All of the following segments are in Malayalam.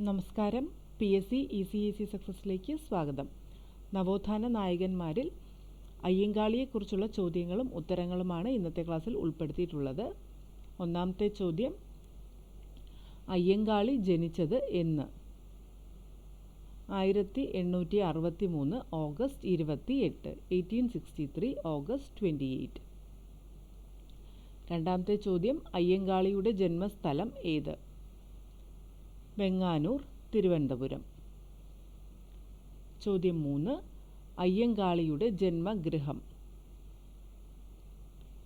നമസ്കാരം. P S C E C E C സക്സസിലേക്ക് സ്വാഗതം. നവോത്ഥാന നായകന്മാരിൽ അയ്യങ്കാളിയെക്കുറിച്ചുള്ള ചോദ്യങ്ങളും ഉത്തരങ്ങളുമാണ് ഇന്നത്തെ ക്ലാസ്സിൽ ഉൾപ്പെടുത്തിയിട്ടുള്ളത്. ഒന്നാമത്തെ ചോദ്യം അയ്യങ്കാളി ജനിച്ചത് എന്ന്. ആയിരത്തി എണ്ണൂറ്റി അറുപത്തി മൂന്ന് ഓഗസ്റ്റ് ഇരുപത്തി എട്ട് eighteen sixty three August twenty eight രണ്ടാമത്തെ ചോദ്യം അയ്യങ്കാളിയുടെ ജന്മസ്ഥലം ഏത്? വെങ്ങാനൂർ തിരുവനന്തപുരം. ചോദ്യം മൂന്ന്. അയ്യങ്കാളിയുടെ ജന്മഗൃഹം.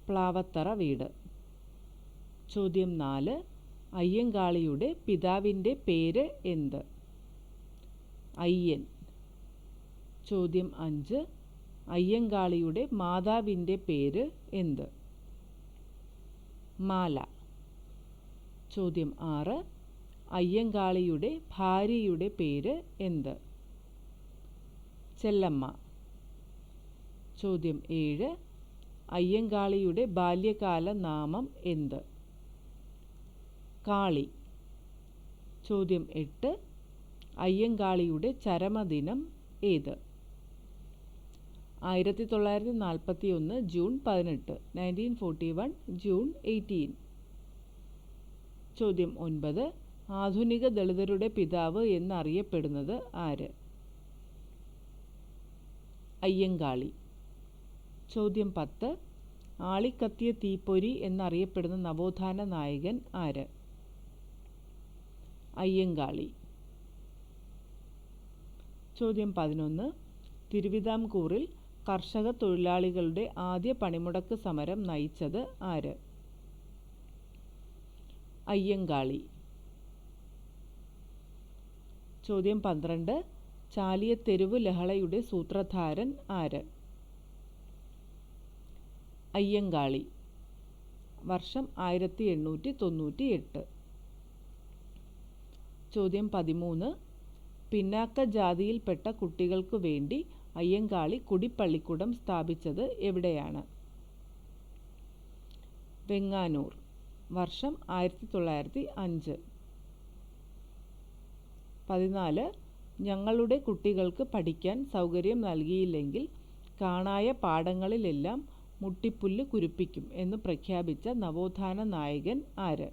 പ്ലാവത്തറ വീട്. ചോദ്യം നാല്. അയ്യങ്കാളിയുടെ പിതാവിന്റെ പേര് എന്ത്? അയ്യൻ. ചോദ്യം അഞ്ച്. അയ്യങ്കാളിയുടെ മാതാവിന്റെ പേര് എന്ത്? മാല. ചോദ്യം ആറ്. അയ്യങ്കാളിയുടെ ഭാര്യയുടെ പേര് എന്ത്? ചെല്ലമ്മ. ചോദ്യം ഏഴ്. അയ്യങ്കാളിയുടെ ബാല്യകാല നാമം എന്ത്? കാളി. ചോദ്യം എട്ട്. അയ്യങ്കാളിയുടെ ചരമദിനം ഏത്? ആയിരത്തി തൊള്ളായിരത്തി നാൽപ്പത്തി ഒന്ന് ജൂൺ പതിനെട്ട് nineteen forty one June eighteen ചോദ്യം ഒൻപത്. ആധുനിക ദളിതരുടെ പിതാവ് എന്നറിയപ്പെടുന്നത് ആര്? അയ്യങ്കാളി. ചോദ്യം പത്ത്. ആളിക്കത്തിയ തീപ്പൊരി എന്നറിയപ്പെടുന്ന നവോത്ഥാന നായകൻ ആര്? അയ്യങ്കാളി. ചോദ്യം പതിനൊന്ന്. തിരുവിതാംകൂറിൽ കർഷക തൊഴിലാളികളുടെ ആദ്യ പണിമുടക്ക് സമരം നയിച്ചത് ആര്? അയ്യങ്കാളി. ചോദ്യം പന്ത്രണ്ട്. ചാലിയത്തെരുവ് ലഹളയുടെ സൂത്രധാരൻ ആര്? അയ്യങ്കാളി. വർഷം ആയിരത്തി എണ്ണൂറ്റി തൊണ്ണൂറ്റി എട്ട് ചോദ്യം പതിമൂന്ന്. പിന്നാക്ക ജാതിയിൽപ്പെട്ട കുട്ടികൾക്കു വേണ്ടി അയ്യങ്കാളി കുടിപ്പള്ളിക്കൂടം സ്ഥാപിച്ചത് എവിടെയാണ്? വെങ്ങാനൂർ. വർഷം ആയിരത്തി തൊള്ളായിരത്തി അഞ്ച് പതിനാല് ഞങ്ങളുടെ കുട്ടികൾക്ക് പഠിക്കാൻ സൗകര്യം നൽകിയില്ലെങ്കിൽ കാണായ പാടങ്ങളിലെല്ലാം മുട്ടിപ്പുല്ല് കുരുപ്പിക്കും എന്ന് പ്രഖ്യാപിച്ച നവോത്ഥാന നായകൻ ആര്?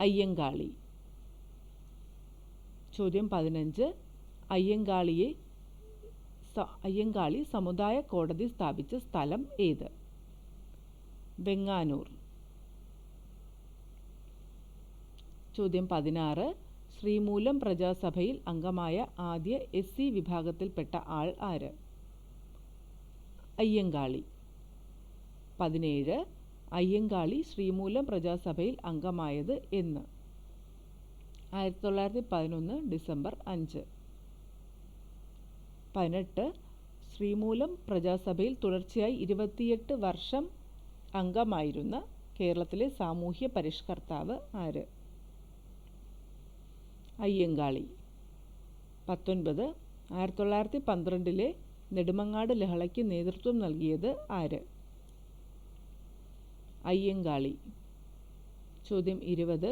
അയ്യങ്കാളി. ചോദ്യം പതിനഞ്ച്. അയ്യങ്കാളിയെ അയ്യങ്കാളി സമുദായ കോടതി സ്ഥാപിച്ച സ്ഥലം ഏത്? വെങ്ങാനൂർ. ചോദ്യം പതിനാറ്. ശ്രീമൂലം പ്രജാസഭയിൽ അംഗമായ ആദ്യ എസ് സി വിഭാഗത്തിൽപ്പെട്ട ആൾ ആര്? അയ്യങ്കാളി. പതിനേഴ്. അയ്യങ്കാളി ശ്രീമൂലം പ്രജാസഭയിൽ അംഗമായത് എന്ന്. ആയിരത്തി തൊള്ളായിരത്തി പതിനൊന്ന് ഡിസംബർ അഞ്ച്. പതിനെട്ട്. ശ്രീമൂലം പ്രജാസഭയിൽ തുടർച്ചയായി ഇരുപത്തിയെട്ട് വർഷം അംഗമായിരുന്ന കേരളത്തിലെ സാമൂഹ്യ പരിഷ്കർത്താവ് ആര്? അയ്യങ്കാളി. പത്തൊൻപത് ആയിരത്തി തൊള്ളായിരത്തി പന്ത്രണ്ടിലെ നെടുമങ്ങാട് ലഹളയ്ക്ക് നേതൃത്വം നൽകിയത് ആര്? അയ്യങ്കാളി. ചോദ്യം ഇരുപത്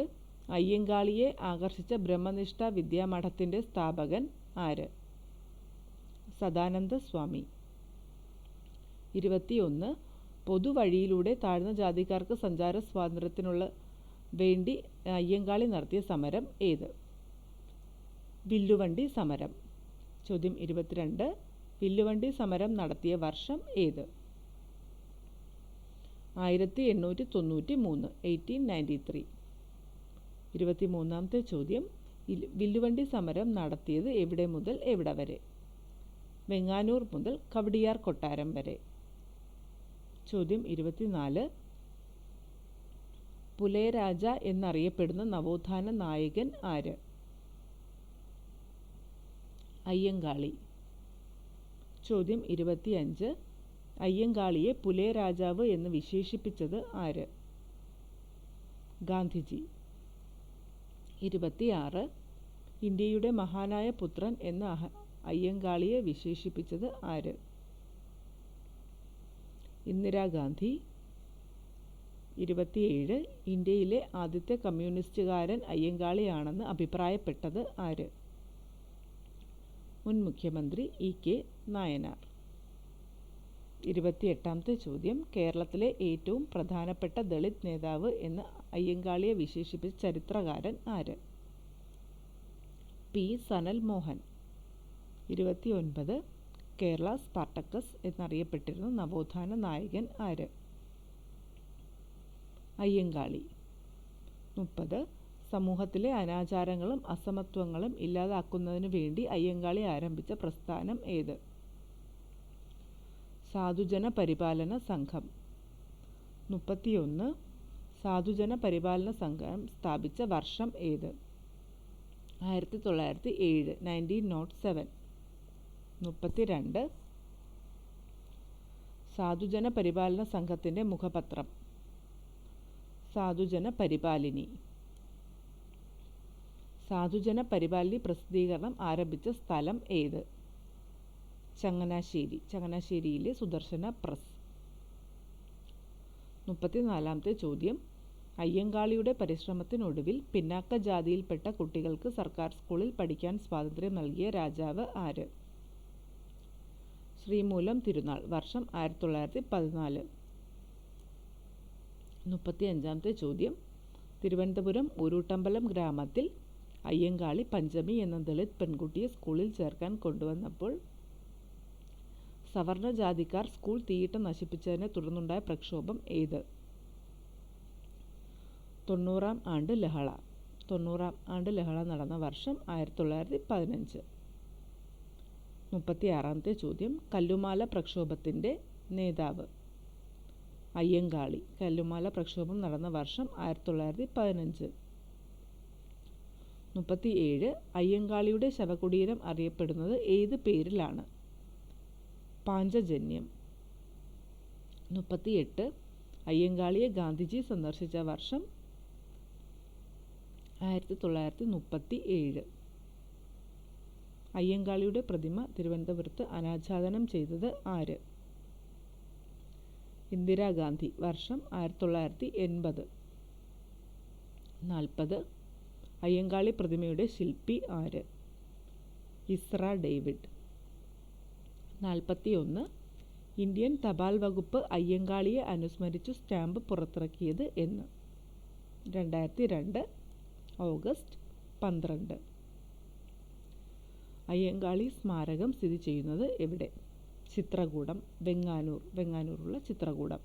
അയ്യങ്കാളിയെ ആകർഷിച്ച ബ്രഹ്മനിഷ്ഠ വിദ്യാമഠത്തിന്റെ സ്ഥാപകൻ ആര്? സദാനന്ദ സ്വാമി. ഇരുപത്തിയൊന്ന് പൊതുവഴിയിലൂടെ താഴ്ന്ന ജാതിക്കാർക്ക് സഞ്ചാര സ്വാതന്ത്ര്യത്തിനുള്ള വേണ്ടി അയ്യങ്കാളി നടത്തിയ സമരം ഏത്? വില്ലുവണ്ടി സമരം. ചോദ്യം ഇരുപത്തിരണ്ട്. വില്ലുവണ്ടി സമരം നടത്തിയ വർഷം ഏത്? ആയിരത്തി എണ്ണൂറ്റി തൊണ്ണൂറ്റി മൂന്ന് എയ്റ്റീൻ നയന്റി ത്രീ ഇരുപത്തി മൂന്നാമത്തെ ചോദ്യം വില്ലുവണ്ടി സമരം നടത്തിയത് എവിടെ മുതൽ എവിടെ വരെ? വെങ്ങാനൂർ മുതൽ കവടിയാർ കൊട്ടാരം വരെ. ചോദ്യം ഇരുപത്തിനാല്. പുലയരാജ എന്നറിയപ്പെടുന്ന നവോത്ഥാന നായകൻ ആര്? അയ്യങ്കാളി. ചോദ്യം ഇരുപത്തിയഞ്ച്. അയ്യങ്കാളിയെ പുലേരാജാവ് എന്ന് വിശേഷിപ്പിച്ചത് ആര്? ഗാന്ധിജി. ഇരുപത്തിയാറ്. ഇന്ത്യയുടെ മഹാനായ പുത്രൻ എന്ന് അയ്യങ്കാളിയെ വിശേഷിപ്പിച്ചത് ആര്? ഇന്ദിരാഗാന്ധി. ഇരുപത്തിയേഴ്. ഇന്ത്യയിലെ ആദ്യത്തെ കമ്മ്യൂണിസ്റ്റുകാരൻ അയ്യങ്കാളിയാണെന്ന് അഭിപ്രായപ്പെട്ടത് ആര്? മുൻ മുഖ്യമന്ത്രി ഇ കെ നായനാർ. ഇരുപത്തിയെട്ടാമത്തെ ചോദ്യം. കേരളത്തിലെ ഏറ്റവും പ്രധാനപ്പെട്ട ദളിത് നേതാവ് എന്ന് അയ്യങ്കാളിയെ വിശേഷിപ്പിച്ച ചരിത്രകാരൻ ആര്? പി. സനൽ മോഹൻ. ഇരുപത്തിയൊൻപത്. കേരള സ്പാർട്ടക്കസ് എന്നറിയപ്പെട്ടിരുന്ന നവോത്ഥാന നായകൻ ആര്? അയ്യങ്കാളി. മുപ്പത്. സമൂഹത്തിലെ അനാചാരങ്ങളും അസമത്വങ്ങളും ഇല്ലാതാക്കുന്നതിനു വേണ്ടി അയ്യങ്കാളി ആരംഭിച്ച പ്രസ്ഥാനം ഏത്? സാധുജന പരിപാലന സംഘം. മുപ്പത്തിയൊന്ന്. സാധുജന പരിപാലന സംഘം സ്ഥാപിച്ച വർഷം ഏത്? ആയിരത്തി തൊള്ളായിരത്തി ഏഴ് നയന്റീൻ നോട്ട് സെവൻ. മുപ്പത്തിരണ്ട്. സാധുജന പരിപാലന സംഘത്തിന്റെ മുഖപത്രം. സാധുജന പരിപാലിനി. സാധുജന പരിപാലി പ്രസിദ്ധീകരണം ആരംഭിച്ച സ്ഥലം ഏത്? ചങ്ങനാശ്ശേരി. ചങ്ങനാശ്ശേരിയിലെ സുദർശന പ്രസ്. മുപ്പത്തിനാലാമത്തെ ചോദ്യം. അയ്യങ്കാളിയുടെ പരിശ്രമത്തിനൊടുവിൽ പിന്നാക്ക ജാതിയിൽപ്പെട്ട കുട്ടികൾക്ക് സർക്കാർ സ്കൂളിൽ പഠിക്കാൻ സ്വാതന്ത്ര്യം നൽകിയ രാജാവ് ആര്? ശ്രീമൂലം തിരുനാൾ വർഷം ആയിരത്തി തൊള്ളായിരത്തി പതിനാല് മുപ്പത്തി അഞ്ചാമത്തെ ചോദ്യം. തിരുവനന്തപുരം ഉരുട്ടമ്പലം ഗ്രാമത്തിൽ അയ്യങ്കാളി പഞ്ചമി എന്ന ദളിത് പെൺകുട്ടിയെ സ്കൂളിൽ ചേർക്കാൻ കൊണ്ടുവന്നപ്പോൾ സവർണ ജാതിക്കാർ സ്കൂൾ തീയിട്ട് നശിപ്പിച്ചതിനെ തുടർന്നുണ്ടായ പ്രക്ഷോഭം ഏത്? തൊണ്ണൂറാം ആണ്ട് ലഹള. തൊണ്ണൂറാം ആണ്ട് ലഹള നടന്ന വർഷം ആയിരത്തി തൊള്ളായിരത്തി പതിനഞ്ച് മുപ്പത്തിയാറാമത്തെ ചോദ്യം കല്ലുമാല പ്രക്ഷോഭത്തിന്റെ നേതാവ്. അയ്യങ്കാളി കല്ലുമാല പ്രക്ഷോഭം നടന്ന വർഷം ആയിരത്തി തൊള്ളായിരത്തി പതിനഞ്ച് മുപ്പത്തി ഏഴ് അയ്യങ്കാളിയുടെ ശവകുടീരം അറിയപ്പെടുന്നത് ഏത് പേരിലാണ്? പാഞ്ചജന്യം. മുപ്പത്തിയെട്ട് അയ്യങ്കാളിയെ ഗാന്ധിജി സന്ദർശിച്ച വർഷം ആയിരത്തി തൊള്ളായിരത്തി മുപ്പത്തി ഏഴ് അയ്യങ്കാളിയുടെ പ്രതിമ തിരുവനന്തപുരത്ത് അനാച്ഛാദനം ചെയ്തത് ആര്? ഇന്ദിരാഗാന്ധി വർഷം ആയിരത്തി തൊള്ളായിരത്തി എൺപത് നാൽപ്പത് അയ്യങ്കാളി പ്രതിമയുടെ ശില്പി ആര്? Ezra David. നാൽപ്പത്തി ഒന്ന് ഇന്ത്യൻ തപാൽ വകുപ്പ് അയ്യങ്കാളിയെ അനുസ്മരിച്ചു സ്റ്റാമ്പ് പുറത്തിറക്കിയത് എന്ന്. രണ്ടായിരത്തി രണ്ട് ഓഗസ്റ്റ് പന്ത്രണ്ട്. അയ്യങ്കാളി സ്മാരകം സ്ഥിതി ചെയ്യുന്നത് എവിടെ? ചിത്രകൂടം വെങ്ങാനൂർ വെങ്ങാനൂറുള്ള ചിത്രകൂടം.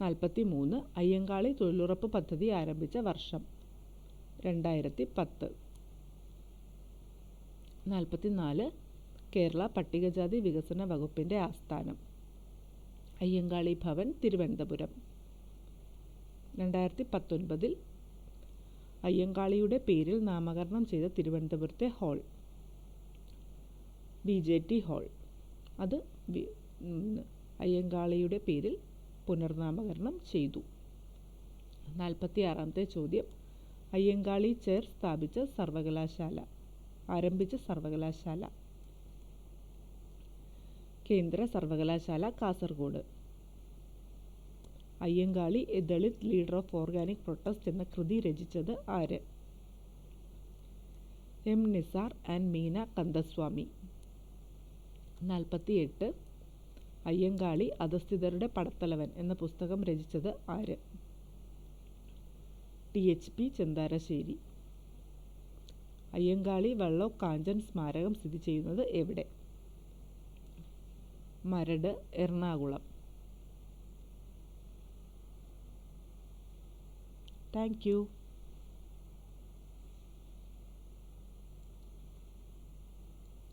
നാൽപ്പത്തി മൂന്ന് അയ്യങ്കാളി തൊഴിലുറപ്പ് പദ്ധതി ആരംഭിച്ച വർഷം. രണ്ടായിരത്തി പത്ത് നാൽപ്പത്തി നാല് കേരള പട്ടികജാതി വികസന വകുപ്പിന്റെ ആസ്ഥാനം. അയ്യങ്കാളി ഭവൻ തിരുവനന്തപുരം. രണ്ടായിരത്തി പത്തൊൻപതിൽ അയ്യങ്കാളിയുടെ പേരിൽ നാമകരണം ചെയ്ത തിരുവനന്തപുരത്തെ hall. B J T hall. അത് അയ്യങ്കാളിയുടെ പേരിൽ പുനർനാമകരണം ചെയ്തു. നാൽപ്പത്തി ആറാമത്തെ ചോദ്യം. അയ്യങ്കാളി ചേർ സ്ഥാപിച്ച സർവകലാശാല ആരംഭിച്ച സർവകലാശാല. കേന്ദ്ര സർവകലാശാല Kasaragod. Ayyankali a Dalit leader of organic protest എന്ന കൃതി രചിച്ചത് ആര്? M Nisar and Meena Kandasamy. നാൽപ്പത്തിയെട്ട് അയ്യങ്കാളി അധസ്ഥിതരുടെ പടത്തലവൻ എന്ന പുസ്തകം രചിച്ചത് ആര്? T H P Chentharassery. Ayyankali വള്ളോ കാഞ്ചൻ സ്മാരകം സ്ഥിതി ചെയ്യുന്നത് എവിടെ? മരട് എറണാകുളം. Thank you